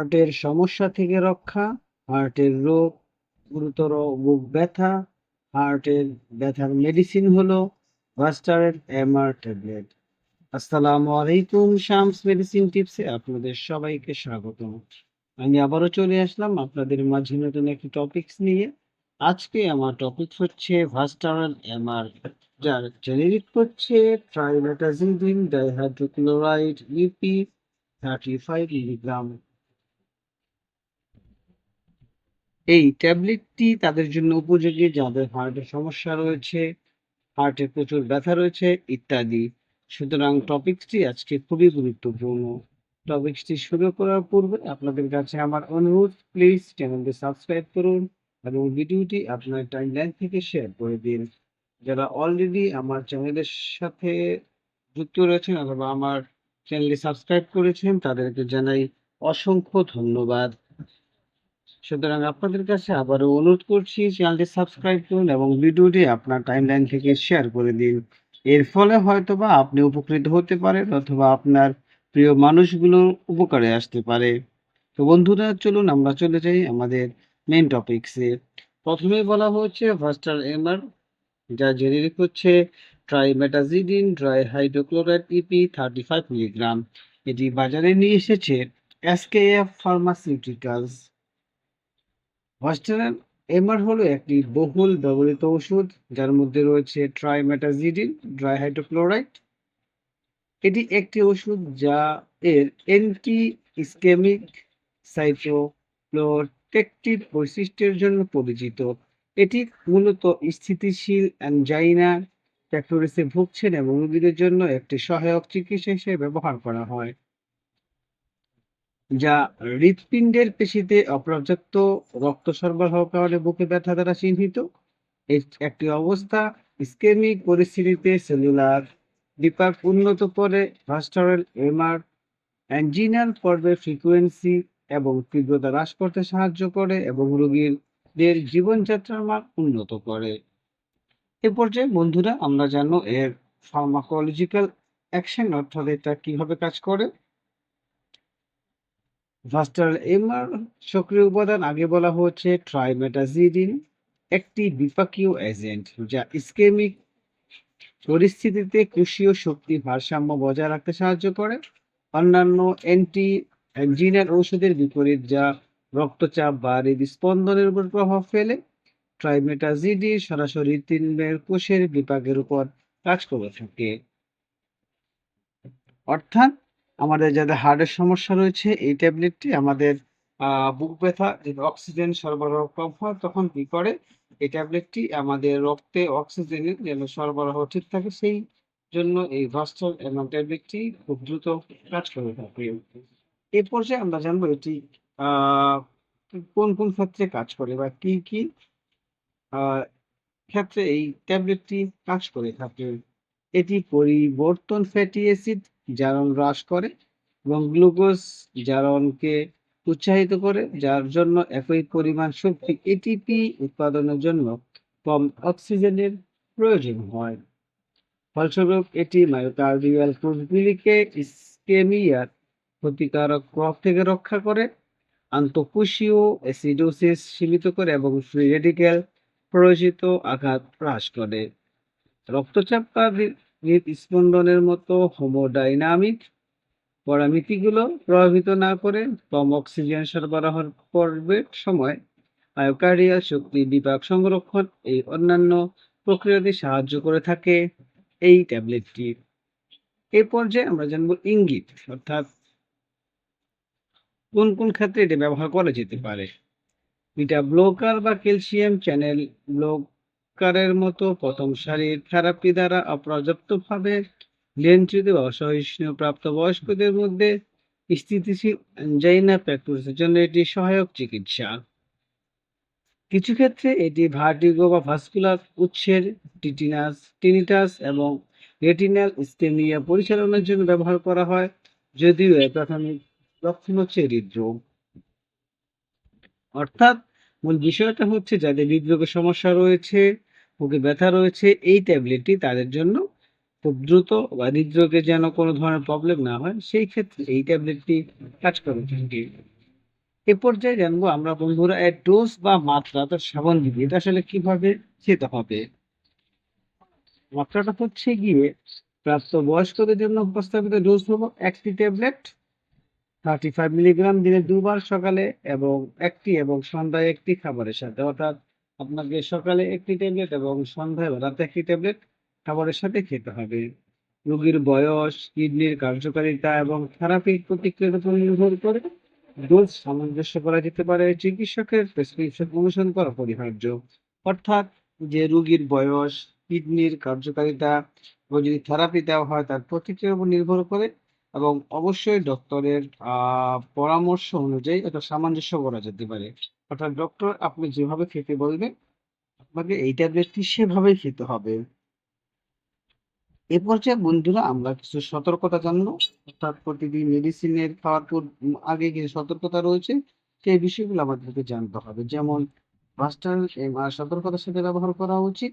হার্টের সমস্যা থেকে রক্ষা, হার্টের রোগ, গুরুতর বুক ব্যথা, হার্টের ব্যথার মেডিসিন হলো ভাস্টারের এমআর ট্যাবলেট। আসসালামু আলাইকুম, শামস মেডিসিন টিপসে আপনাদের সবাইকে স্বাগত আমি আবারও চলে আসলাম আপনাদের মাঝে নতুন একটি টপিকস নিয়ে। আজকে আমার টপিক হচ্ছে ভাস্টারাল এমআর, যার জেনেরিক হচ্ছে trimetazidine dihydrochloride UP thirty five milligram এই ট্যাবলেটটি তাদের জন্য উপযোগী, যাদের হার্টের সমস্যা রয়েছে হার্টে প্রচুর ব্যথা রয়েছে, ইত্যাদি। সুতরাং টপিকসটি আজকে খুবই গুরুত্বপূর্ণ। টপিকসটি শুরু করার পূর্বে আপনাদের কাছে আমার অনুরোধ প্লিজ চ্যানেলটি সাবস্ক্রাইব করুন এবং ভিডিওটি আপনার টাইমলাইন থেকে শেয়ার করে দিন। যারা অলরেডি আমার চ্যানেলের সাথে যুক্ত রয়েছেন অথবা আমার চ্যানেলটি সাবস্ক্রাইব করেছেন, তাদেরকে জানাই অসংখ্য ধন্যবাদ। সুতরাং আপনাদের কাছে আবারও অনুরোধ করছি, চ্যানেলটি সাবস্ক্রাইব করুন এবং ভিডিওটি আপনার টাইমলাইন থেকে শেয়ার করে দিন। এর ফলে হয়তোবা আপনি উপকৃত হতে পারেন অথবা আপনার প্রিয় মানুষগুলোর উপকারে আসতে পারে। তো বন্ধুরা, চলুন আমরা চলে যাই আমাদের মেন টপিকসে প্রথমে বলা হচ্ছে ভাস্টার এমআর যা জেনেরিক হচ্ছে trimetazidine dihydrochloride EP thirty five milligram এটি বাজারে নিয়ে এসেছে এসকেএফ ফার্মাসিউটিক্যালস ভাস্টারের এমআর হলো একটি বহুল ব্যবহৃত ওষুধ, যার মধ্যে রয়েছে ট্রাইমেটাজিডিন ড্রাই হাইড্রোক্লোরাইড এটি একটি ওষুধ যা এর অ্যান্টি ইসকেমিক সাইটোপ্রোটেকটিভ বৈশিষ্ট্যের জন্য পরিচিত। এটি মূলত স্থিতিশীল অ্যানজাইনা প্যাক্টোরিসে ভুগছেন এবং রোগীদের জন্য একটি সহায়ক চিকিৎসা হিসেবে ব্যবহার করা হয়। যা হৃৎপিণ্ডের পেশিতে অপর্যাপ্ত রক্ত সরবরাহ কারণে বুকে ব্যথা দ্বারা চিহ্নিত। একটি অবস্থা ইসকেমিক পরিস্থিতিতে সেলুলার বিপাক উন্নত করে ভাস্টারাল এমআর অ্যাঞ্জিনাল পর্বের ফ্রিকোয়েন্সি এবং তীব্রতা হ্রাস করতে সাহায্য করে এবং রোগীদের জীবনযাত্রার মান উন্নত করে। এ পর্যায়ে বন্ধুরা, আমরা জানো এর ফার্মাকোলজিক্যাল অ্যাকশন অর্থাৎ এটা কীভাবে কাজ করে। ভাস্টারাল এমআর সক্রিয় উপাদান আগে বলা হচ্ছে ট্রাইমেটাজিডিন একটি বিপাকীয় এজেন্ট যা ইসকেমিক পরিস্থিতিতে কোষীয় শক্তি ভারসাম্য বজায় রাখতে সাহায্য করে। অন্যান্য অ্যান্টি অ্যাঞ্জিনাল ঔষধের বিপরীত যা রক্তচাপ বা হৃদস্পন্দনের উপর প্রভাব ফেলে। ট্রাইমেটাজিডি সরাসরি তিনবের কোষের বিপাকের উপর কাজ করে থাকে। অর্থাৎ আমাদের যাদের হার্টের সমস্যা রয়েছে, এই ট্যাবলেটটি আমাদের বুক ব্যথা যদি অক্সিজেন সরবরাহ কম হয়, তখন কি করে? এই ট্যাবলেটটি আমাদের রক্তে অক্সিজেনের যেন সরবরাহ ঠিক থাকে, সেই জন্য এই ভাস্টার এবং ট্যাবলেটটি খুব দ্রুত কাজ করে থাকে। এই পর্যায়ে আমরা জানব এটি কোন কোন ক্ষেত্রে কাজ করে বা কি কি ক্ষেত্রে এই ট্যাবলেটটি কাজ করে থাকে? এটি পরিবর্তন ফ্যাটি অ্যাসিড জারণ হ্রাস করে এবং গ্লুকোজ জারণকে উৎসাহিত করে, যার জন্য একই পরিমাণ শক্তি এটিপি উৎপাদনের জন্য কম অক্সিজেনের প্রয়োজন হয়। ফলস্বরূপ, এটি মায়োকার্ডিয়াল কোষগুলিকে ইসকেমিয়ার ক্ষতিকারক প্রভাব থেকে রক্ষা করে, আন্তঃকোষীয় অ্যাসিডোসিস সীমিত করে এবং ফ্রি রেডিক্যাল প্ররোচিত আঘাত হ্রাস করে। রক্তচাপ বা হৃদস্পন্দনের মতো হোমোডাইনামিক পরামিতিগুলো প্রভাবিত না করে কম অক্সিজেন সরবরাহের পর্বের সময় মায়োকার্ডিয়াল শক্তি বিপাক সংরক্ষণ এই অন্যান্য প্রক্রিয়াতে সাহায্য করে থাকে এই ট্যাবলেটটি। এই পর্যায়ে আমরা জানব ইঙ্গিত, অর্থাৎ কোন কোন ক্ষেত্রে এটা ব্যবহার করা যেতে পারে। বিটা ব্লকার বা ক্যালসিয়াম চ্যানেল ব্লকারের মতো প্রথম সারির থেরাপি দ্বারা অপর্যাপ্তভাবে নিয়ন্ত্রিত অসহিষ্ণু প্রাপ্তবয়স্কদের মধ্যে স্থিতিশীল অ্যাঞ্জাইনা প্র্যাকটিসের জন্য এটি সহায়ক চিকিৎসা। কিছু ক্ষেত্রে এটি ভার্টিগো বা ভাস্কুলার উৎসের টিটিনাস টিনিটাস এবং রেটিনাল স্টেমিয়া পরিচালনার জন্য ব্যবহার করা হয়, যদিও এর প্রাথমিক লক্ষণ হচ্ছে হৃদরোগ। অর্থাৎ মূল বিষয়টা হচ্ছে যাদের হৃদরোগের সমস্যা রয়েছে বুকে ব্যথা রয়েছে, এই ট্যাবলেটটি তাদের জন্য খুব দ্রুত বা হৃদরোগে যেন কোনো ধরনের প্রবলেম না হয়, সেই ক্ষেত্রে এই ট্যাবলেটটি কাজ করে। এ পর্যায়ে জানব আমরা বন্ধুরা এর ডোজ বা মাত্রা, তার অর্থাৎ সেবনবিধি এটা আসলে কীভাবে খেতে হবে? মাত্রাটা হচ্ছে গিয়ে প্রাপ্ত বয়স্কদের জন্য প্রস্তাবিত ডোজ হলো একটি ট্যাবলেট থার্টি ফাইভ মিলিগ্রাম দিনে দুবার সকালে এবং একটি এবং সন্ধ্যায় একটি খাবারের সাথে। অর্থাৎ আপনাকে সকালে একটি ট্যাবলেট এবং সন্ধ্যায় বা রাতে একটি ট্যাবলেট খাবারের সাথে খেতে হবে। রোগীর বয়স, কিডনির কার্যকারিতা এবং থেরাপির প্রতিক্রিয়ার উপর নির্ভর করে ডোজ সামঞ্জস্য করা যেতে পারে। চিকিৎসকের প্রেসক্রিপশন অনুসরণ করা পরিহার্য। অর্থাৎ যে রোগীর বয়স, কিডনির কার্যকারিতা এবং যদি থেরাপি দেওয়া হয় তার প্রতিক্রিয়ার উপর নির্ভর করে এবং অবশ্যই ডক্টরের পরামর্শ অনুযায়ী এটা সামঞ্জস্য করা যেতে পারে। অর্থাৎ ডক্টর আপনি যেভাবে খেতে বলবেন, আপনাকে এই ট্যাবলেটটি সেভাবেই খেতে হবে। এ পর্যায়ে বন্ধুরা আমরা কিছু সতর্কতা জানব। অর্থাৎ প্রতিদিন মেডিসিনের খাওয়ার পর আগে কিছু সতর্কতা রয়েছে, সেই বিষয়গুলো আমাদেরকে জানতে হবে। যেমন মাস্টার সতর্কতার সাথে ব্যবহার করা উচিত।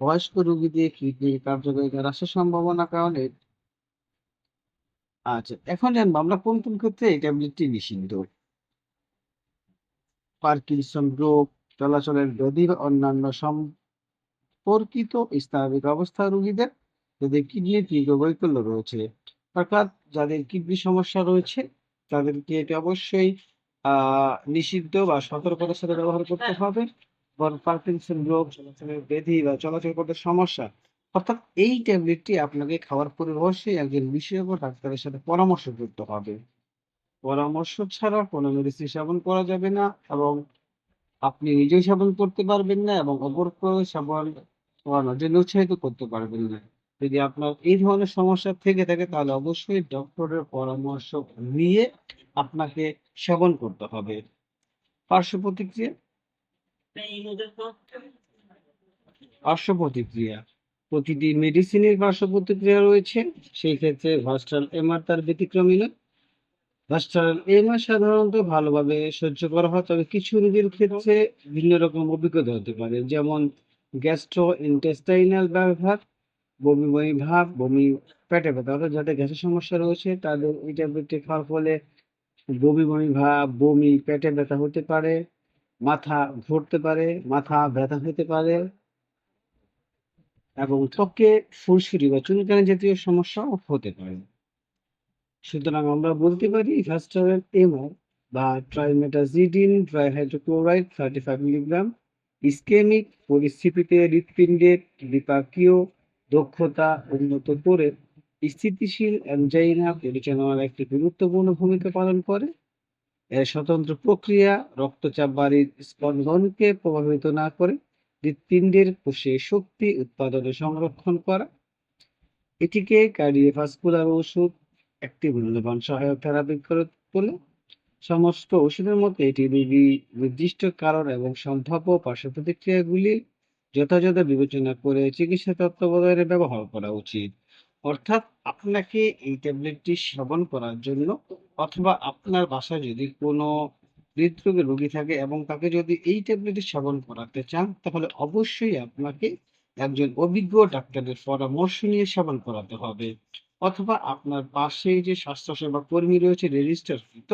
বয়স্ক রোগীদের কিডনির কার্যকারিতা হ্রাসের সম্ভাবনা কারণে। আচ্ছা এখন জানব আমরা কোন কোন ক্ষেত্রে এই ট্যাবলেটটি নিষিদ্ধ? পার্কিনসন রোগ, চলাচলের ব্যাধি বা অন্যান্য সম্পর্কিত স্নায়বিক অবস্থা রোগীদের, যাদের কিডনির তীব্র বৈকল্য রয়েছে। অর্থাৎ যাদের কিডনি সমস্যা রয়েছে, তাদেরকে এটি অবশ্যই নিষিদ্ধ বা সতর্কতার সাথে ব্যবহার করতে হবে। পার্কিনসন রোগ, চলাচলের ব্যাধি বা চলাচল করতে সমস্যা, অর্থাৎ এই ট্যাবলেটটি আপনাকে খাওয়ার পরে অবশ্যই একজন বিশেষজ্ঞ ডাক্তারের সাথে পরামর্শ করতে হবে। পরামর্শ ছাড়া কোনো মেডিসিন সেবন করা যাবে না এবং আপনি নিজেই সেবন করতে পারবেন না এবং অপরকে সেবন করানোর জন্য উৎসাহিত করতে পারবেন না। যদি আপনার এই ধরনের সমস্যা থেকে থাকে তাহলে অবশ্যই ডক্টরের পরামর্শ নিয়ে আপনাকে সেবন করতে হবে। পার্শ্ব প্রতিক্রিয়া? পার্শ্ব প্রতিক্রিয়া। প্রতিটি মেডিসিনের পার্শ্ব প্রতিক্রিয়া রয়েছে, সেই ক্ষেত্রে ভাস্টাল এমআর তার ব্যতিক্রমী নয়। ভাস্টাল এমআর সাধারণত ভালোভাবে সহ্য করা হয়, তবে কিছু রোগীর ক্ষেত্রে ভিন্ন রকম অভিজ্ঞতা হতে পারে। যেমন গ্যাস্ট্রো ইন্টেস্টাইনাল ব্যবহার বমি বমি ভাব, বমি পেটে ব্যথা, অর্থাৎ যাদের গ্যাসের সমস্যা রয়েছে, তাদের এই ট্যাবলেটটি খাওয়ার ফলে বমি বমি ভাব, বমি, পেটে ব্যথা হতে পারে, মাথা ঘুরতে পারে, মাথা ব্যথা হতে পারে এবং ত্বকে ফুরসুরি বা চুলকানি জাতীয় সমস্যাও হতে পারে। সুতরাং আমরা বলতে পারি ভ্যাস্টারেল এমআর বা trimetazidine trihydrochloride thirty five milligram ischemic পরিস্থিতিতে হৃৎপিণ্ডের বিপাকীয় দক্ষতা উন্নত করে স্থিতিশীল অ্যানজাইনা পরিচালনার একটি গুরুত্বপূর্ণ ভূমিকা পালন করে। এর স্বতন্ত্র প্রক্রিয়া রক্তচাপ বাড়ির স্পন্দনকে প্রভাবিত না করে হৃৎপিণ্ডের কোষে শক্তি উৎপাদনে সংরক্ষণ করা। এটিকে কার্ডিওভাস্কুলার ওষুধ একটি মূল্যবান সহায়ক থেরাপি করে সমস্ত ওষুধের মধ্যে এটি নির্দি- নির্দিষ্ট কারণ এবং সম্ভাব্য পার্শ্ব প্রতিক্রিয়াগুলি যথাযথ বিবেচনা করে চিকিৎসা তত্ত্বাবধানে ব্যবহার করা উচিত। অর্থাৎ আপনাকে এই ট্যাবলেটটি সেবন করার জন্য অথবা আপনার বাসায় যদি কোনো হৃদরোগের রোগী থাকে এবং তাকে যদি এই ট্যাবলেটটি সেবন করাতে চান, তাহলে অবশ্যই আপনাকে একজন অভিজ্ঞ ডাক্তারের পরামর্শ নিয়ে সেবন করাতে হবে। অথবা আপনার পাশে যে স্বাস্থ্যসেবা কর্মী রয়েছে রেজিস্টারকৃত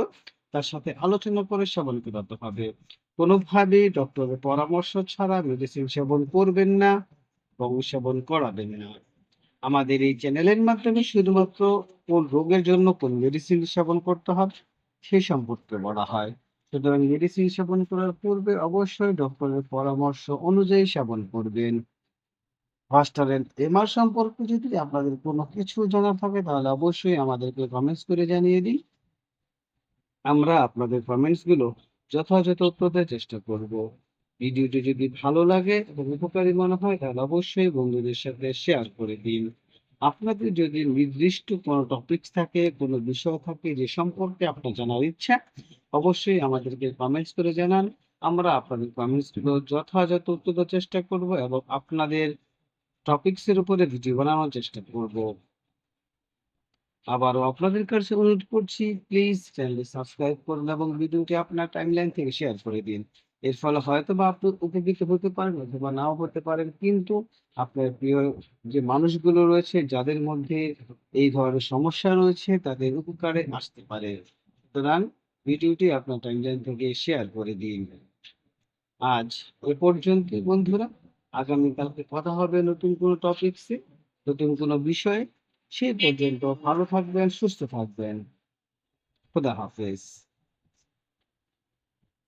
তার সাথে আলোচনা করে সেবন করাতে হবে। কোনোভাবে ডক্টরের পরামর্শ ছাড়া মেডিসিন সেবন করবেন না এবং সেবন করাবেন না। আমাদের এই চ্যানেলের মাধ্যমে শুধুমাত্র কোন রোগের জন্য কোন মেডিসিন সেবন করতে হবে সে সম্পর্কে বলা হয়। সুতরাং মেডিসিন সেবন করার পূর্বে অবশ্যই ডক্টরের পরামর্শ অনুযায়ী সেবন করবেন। হস্টারেল এমআর সম্পর্কে যদি আপনাদের কোনো কিছু জানার থাকে, তাহলে অবশ্যই আমাদেরকে কমেন্টস করে জানিয়ে দিন। আমরা আপনাদের কমেন্টসগুলো যথাযথ উত্তর দেওয়ার চেষ্টা করব। ভিডিওটি যদি ভালো লাগে এবং উপকারী মনে হয়, তাহলে অবশ্যই বন্ধুদের সাথে শেয়ার করে দিন। আপনাদের যদি নির্দিষ্ট কোনো টপিকস থাকে, কোনো বিষয় থাকে যে সম্পর্কে আপনার জানার ইচ্ছা, অবশ্যই আমাদেরকে কমেন্টস করে জানান। আমরা আপনাদের কমেন্টসগুলো যথাযথ উত্তর দেওয়ার চেষ্টা করব এবং আপনাদের টপিকস এর উপরে ভিডিও বানানোর চেষ্টা করব। আবারও আপনাদের কাছে অনুরোধ করছি প্লিজ চ্যানেলটি সাবস্ক্রাইব করুন এবং ভিডিওটি আপনার টাইমলাইন থেকে শেয়ার করে দিন। এর ফলে হয়তো বা আপনি উপকৃত হতে পারেন অথবা নাও হতে পারেন, কিন্তু আপনার প্রিয় যে মানুষগুলো রয়েছে, যাদের মধ্যে এই ধরনের সমস্যা রয়েছে, তাদের উপকারে আসতে পারে। সুতরাং ভিডিওটি আপনার টাইমলাইন থেকে শেয়ার করে দিন। আজ এ পর্যন্ত বন্ধুরা। আগামীকালকে কথা হবে নতুন কোনো টপিকসে নতুন কোনো বিষয়ে। সেই পর্যন্ত ভালো থাকবেন, সুস্থ থাকবেন। খোদা হাফেজ।